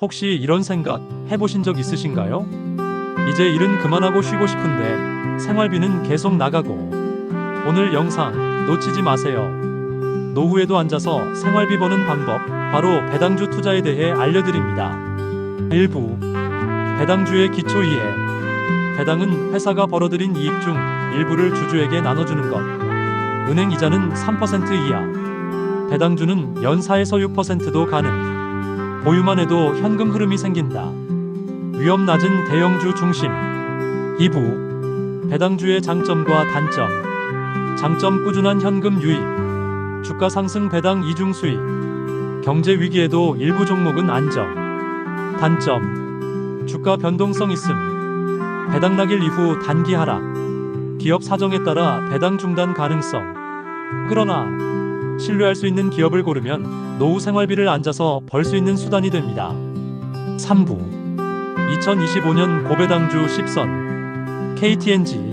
혹시 이런 생각 해보신 적 있으신가요? 이제 일은 그만하고 쉬고 싶은데 생활비는 계속 나가고 오늘 영상 놓치지 마세요. 노후에도 앉아서 생활비 버는 방법 바로 배당주 투자에 대해 알려드립니다. 일부 배당주의 기초 이해 배당은 회사가 벌어들인 이익 중 일부를 주주에게 나눠주는 것 은행 이자는 3% 이하 배당주는 연 4에서 6%도 가능 보유만 해도 현금 흐름이 생긴다. 위험 낮은 대형주 중심. 2부. 배당주의 장점과 단점. 장점 꾸준한 현금 유입. 주가 상승 배당 이중 수익. 경제 위기에도 일부 종목은 안정. 단점. 주가 변동성 있음. 배당 낙일 이후 단기 하락. 기업 사정에 따라 배당 중단 가능성. 그러나 신뢰할 수 있는 기업을 고르면 노후 생활비를 앉아서 벌 수 있는 수단이 됩니다. 3부. 2025년 고배당주 10선. KTNG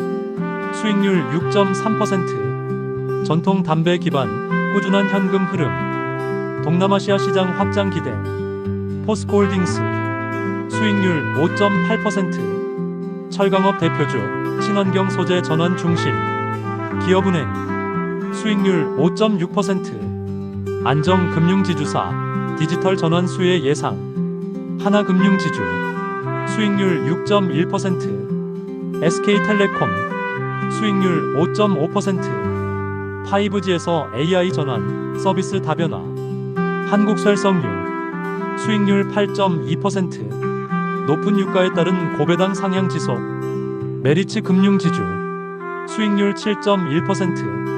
수익률 6.3% 전통 담배 기반 꾸준한 현금 흐름. 동남아시아 시장 확장 기대. 포스코홀딩스. 수익률 5.8% 철강업 대표주 친환경 소재 전환 중심. 기업은행 수익률 5.6% 안정금융지주사 디지털 전환 수혜 예상 하나금융지주 수익률 6.1% SK텔레콤 수익률 5.5% 5G에서 AI 전환 서비스 다변화 한국설성유 수익률 8.2% 높은 유가에 따른 고배당 상향 지속 메리츠 금융지주 수익률 7.1%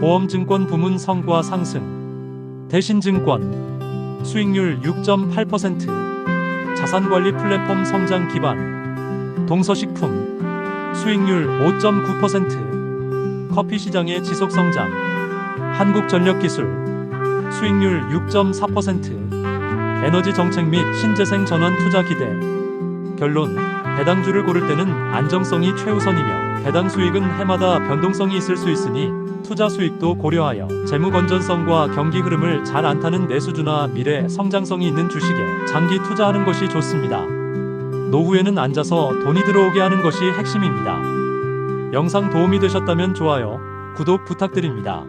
보험증권 부문 성과 상승 대신증권 수익률 6.8% 자산관리 플랫폼 성장 기반 동서식품 수익률 5.9% 커피 시장의 지속 성장 한국전력기술 수익률 6.4% 에너지 정책 및 신재생 전환 투자 기대 결론 배당주를 고를 때는 안정성이 최우선이며 배당 수익은 해마다 변동성이 있을 수 있으니 투자 수익도 고려하여 재무 건전성과 경기 흐름을 잘 안타는 내수주나 미래 성장성이 있는 주식에 장기 투자하는 것이 좋습니다. 노후에는 앉아서 돈이 들어오게 하는 것이 핵심입니다. 영상 도움이 되셨다면 좋아요, 구독 부탁드립니다.